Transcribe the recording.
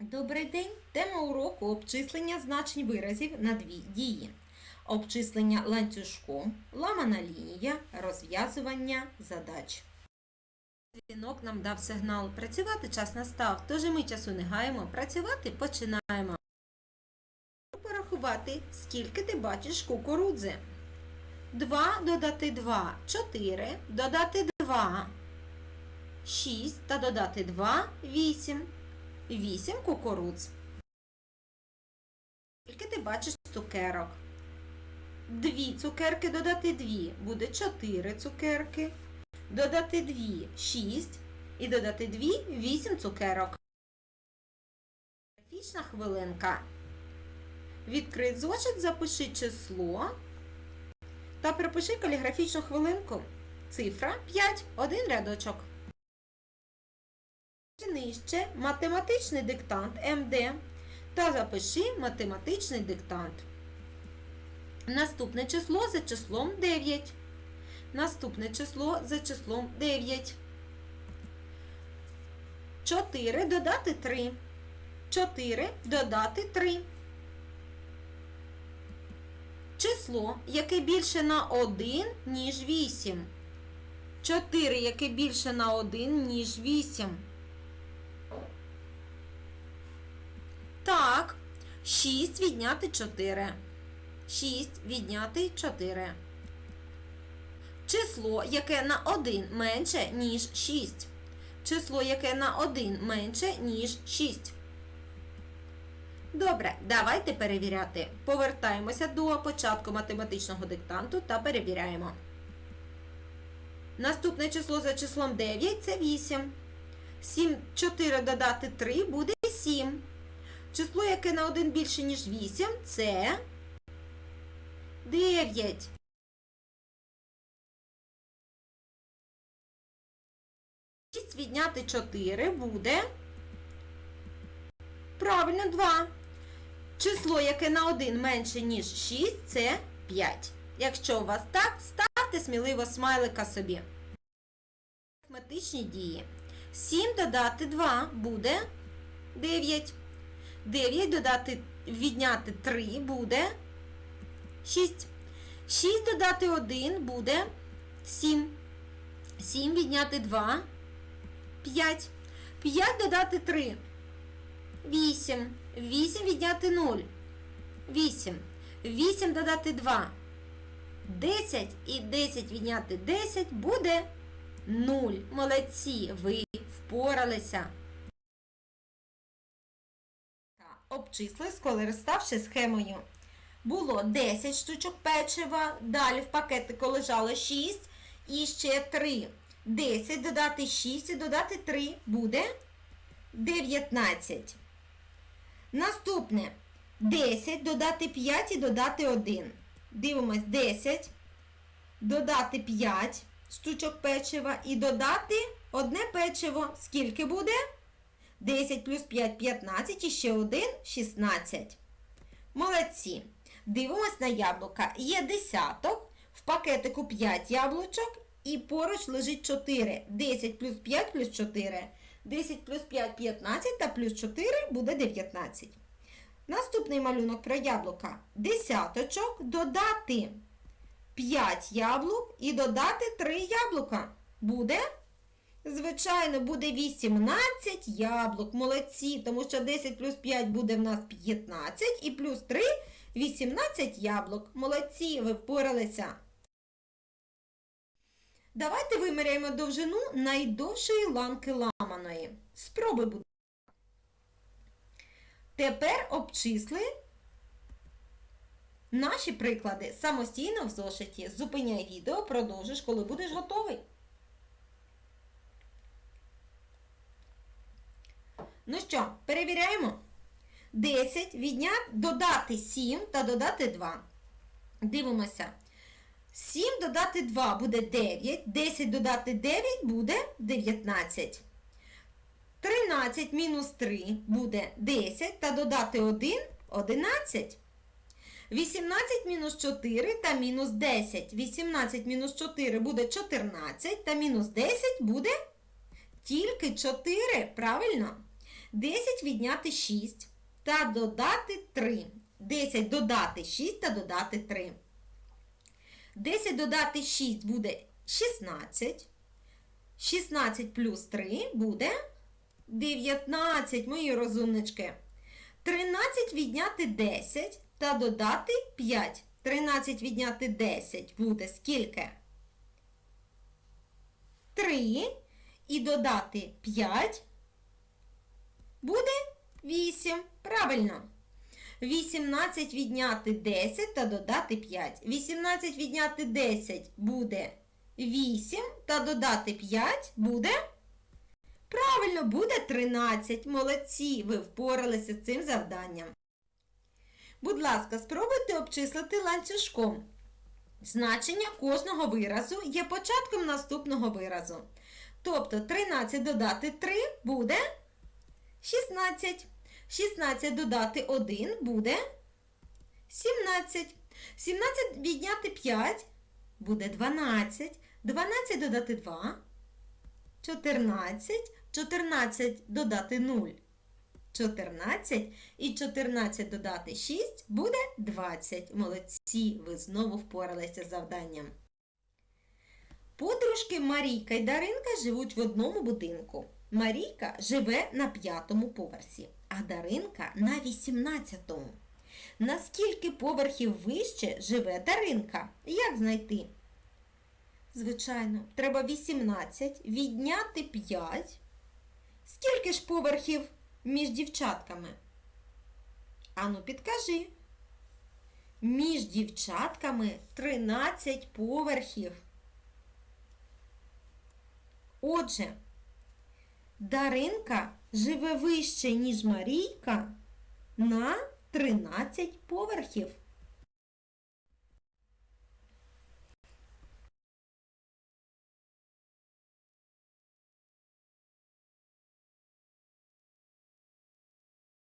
Добрий день! Тема уроку обчислення значень виразів на дві дії. Обчислення ланцюжком, ламана лінія, розв'язування задач. Дзвінок нам дав сигнал. Працювати час настав, тож і ми часу не гаємо. Працювати починаємо. Порахувати, скільки ти бачиш кукурудзи. 2 додати 2 – 4, додати 2 – 6 та додати 2 – 8. 8 кукурудз. Скільки ти бачиш цукерок? Дві цукерки додати 2 буде 4 цукерки. Додати 2 6 і додати 2 8 цукерок. Графічна хвилинка. Відкрий зошит, запиши число та припиши каліграфічну хвилинку. Цифра 5, один рядочок. Нижче математичний диктант МД та запиши математичний диктант. Наступне число за числом 9. Наступне число за числом 9. 4 додати 3. 4 додати 3. Число, яке більше на 1, ніж 8. 4, яке більше на 1, ніж 8. Так, 6 відняти 4. 6 відняти 4. Число, яке на 1 менше, ніж 6. Число, яке на 1 менше, ніж 6. Добре, давайте перевіряти. Повертаємося до початку математичного диктанту та перевіряємо. Наступне число за числом 9 це 8. 7, 4 додати 3 буде 7. Число, яке на 1 більше, ніж 8, це 9. Шість відняти 4 буде. Правильно, 2. Число, яке на 1 менше, ніж 6, це 5. Якщо у вас так, ставте сміливо смайлика собі. Арифметичні дії. 7 додати 2 буде 9. 9 додати відняти 3 буде 6. 6 додати 1 буде 7. 7 відняти 2 5. 5 додати 3 8. 8 відняти 0 8. 8 додати 2 10 і 10 відняти 10 буде 0. Молодці, ви впоралися. Обчисли, скориставши схемою. Було 10 штучок печива, далі в пакетику лежало 6 і ще 3. 10 додати 6 і додати 3 буде 19. Наступне 10 додати 5 і додати 1. Дивимось 10, додати 5 штучок печива і додати одне печиво. Скільки буде? 10 плюс 5 15 і ще 1 16. Молодці. Дивимось на яблука. Є десяток, в пакетику 5 яблучок і поруч лежить 4. 10 плюс 5 плюс 4. 10 плюс 5 15 та плюс 4 буде 19. Наступний малюнок про яблука. Десяточок додати 5 яблук і додати 3 яблука. Буде? Звичайно, буде 18 яблук. Молодці, тому що 10 плюс 5 буде в нас 15 і плюс 3 18 яблук. Молодці, ви впоралися. Давайте виміряємо довжину найдовшої ланки ламаної. Спробуй, будь Тепер обчисли наші приклади самостійно в зошиті. Зупиняй відео, продовжиш, коли будеш готовий. Ну що, перевіряємо. 10 відняти, додати 7 та додати 2. Дивимося. 7 додати 2 буде 9, 10 додати 9 буде 19. 13 мінус 3 буде 10 та додати 1 11. 18 мінус 4 та мінус 10. 18 мінус 4 буде 14 та мінус 10 буде тільки 4. Правильно? 10 відняти 6 та додати 3. 10 додати 6 та додати 3. 10 додати 6 буде 16. 16 плюс 3 буде 19, мої розумнички. 13 відняти 10 та додати 5. 13 відняти 10 буде скільки? 3. І додати 5 буде 8. Правильно. 18 відняти 10 та додати 5. 18 відняти 10 буде 8 та додати 5 буде. Правильно, буде 13. Молодці, ви впоралися з цим завданням. Будь ласка, спробуйте обчислити ланцюжком. Значення кожного виразу є початком наступного виразу. Тобто 13 додати 3 буде 16. 16 додати 1 буде 17. 17 відняти 5 буде 12. 12 додати 2 14. 14 додати 0 14 і 14 додати 6 буде 20. Молодці, ви знову впоралися з завданням. Подружки Марійка і Даринка живуть в одному будинку. Марійка живе на п'ятому поверсі, а Даринка на 18-му. На скільки поверхів вище живе Даринка? Як знайти? Звичайно, треба 18 відняти 5. Скільки ж поверхів між дівчатками? Ану, підкажи. Між дівчатками 13 поверхів. Отже, Даринка живе вище, ніж Марійка на 13 поверхів.